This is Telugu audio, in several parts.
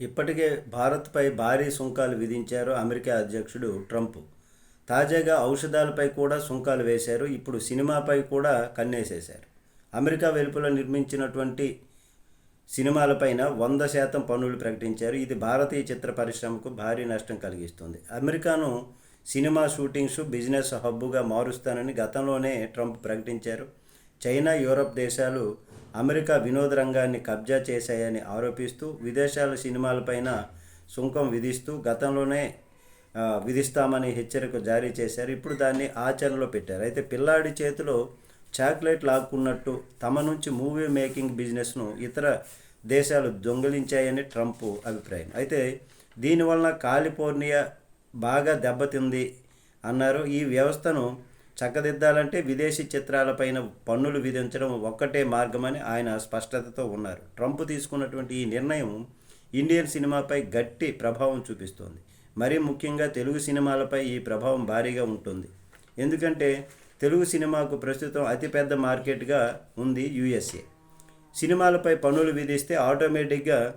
ఇప్పటికే భారత్పై భారీ సుంకాలు విధించారు అమెరికా అధ్యక్షుడు ట్రంప్. తాజాగా ఔషధాలపై కూడా సుంకాలు వేశారు. ఇప్పుడు సినిమాపై కూడా కన్నేసేశారు. అమెరికా వెలుపల నిర్మించినటువంటి సినిమాలపైన వంద శాతం పన్నులు ప్రకటించారు. ఇది భారతీయ చిత్ర పరిశ్రమకు భారీ నష్టం కలిగిస్తుంది. అమెరికాను సినిమా షూటింగ్స్ బిజినెస్ హబ్బుగా మారుస్తానని గతంలోనే ట్రంప్ ప్రకటించారు. చైనా యూరప్ దేశాలు అమెరికా వినోద రంగాన్ని కబ్జా చేశాయని ఆరోపిస్తూ విదేశాల సినిమాలపైన సుంకం విధిస్తూ గతంలోనే విధిస్తామని హెచ్చరిక జారీ చేశారు. ఇప్పుడు దాన్ని ఆచరణలో పెట్టారు. అయితే పిల్లాడి చేతిలో చాక్లెట్ లాక్కున్నట్టు తమ నుంచి మూవీ మేకింగ్ బిజినెస్ను ఇతర దేశాలు దొంగిలించాయని ట్రంప్ అభిప్రాయం. అయితే దీనివలన కాలిఫోర్నియా బాగా దెబ్బతింది అన్నారు. ఈ వ్యవస్థను చక్కదిద్దాలంటే విదేశీ చిత్రాలపైన పన్నులు విధించడం ఒక్కటే మార్గమని ఆయన స్పష్టతతో ఉన్నారు. ట్రంప్ తీసుకున్నటువంటి ఈ నిర్ణయం ఇండియన్ సినిమాపై గట్టి ప్రభావం చూపిస్తోంది. మరీ ముఖ్యంగా తెలుగు సినిమాలపై ఈ ప్రభావం భారీగా ఉంటుంది. ఎందుకంటే తెలుగు సినిమాకు ప్రస్తుతం అతిపెద్ద మార్కెట్గా ఉంది యుఎస్ఏ. సినిమాలపై పన్నులు విధిస్తే ఆటోమేటిక్గా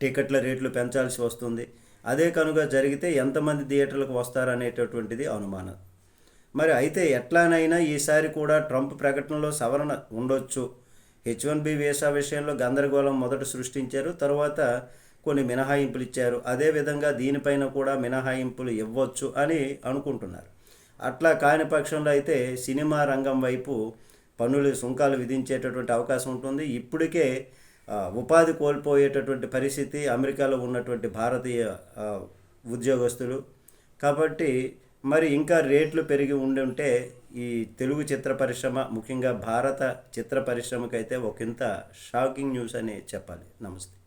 టికెట్ల రేట్లు పెంచాల్సి వస్తుంది. అదే కనుక జరిగితే ఎంతమంది థియేటర్లకు వస్తారనేటటువంటిది అనుమానం. మరి అయితే ఎట్లానైనా ఈసారి కూడా ట్రంప్ ప్రకటనలో సవరణ ఉండొచ్చు. హెచ్ వన్ బి వీసా విషయంలో గందరగోళం మొదట సృష్టించారు తర్వాత కొన్ని మినహాయింపులు ఇచ్చారు. అదేవిధంగా దీనిపైన కూడా మినహాయింపులు ఇవ్వచ్చు అని అనుకుంటున్నారు. అట్లా కాని పక్షంలో అయితే సినిమా రంగం వైపు పన్నులు సుంకాలు విధించేటటువంటి అవకాశం ఉంటుంది. ఇప్పటికే ఉపాధి కోల్పోయేటటువంటి పరిస్థితి అమెరికాలో ఉన్నటువంటి భారతీయ ఉద్యోగస్తులు. కాబట్టి మరి ఇంకా రేట్లు పెరిగి ఉండి ఉంటే ఈ తెలుగు చిత్ర పరిశ్రమ ముఖ్యంగా భారత చిత్ర పరిశ్రమకైతే ఒకంత షాకింగ్ న్యూస్ అని చెప్పాలి. నమస్తే.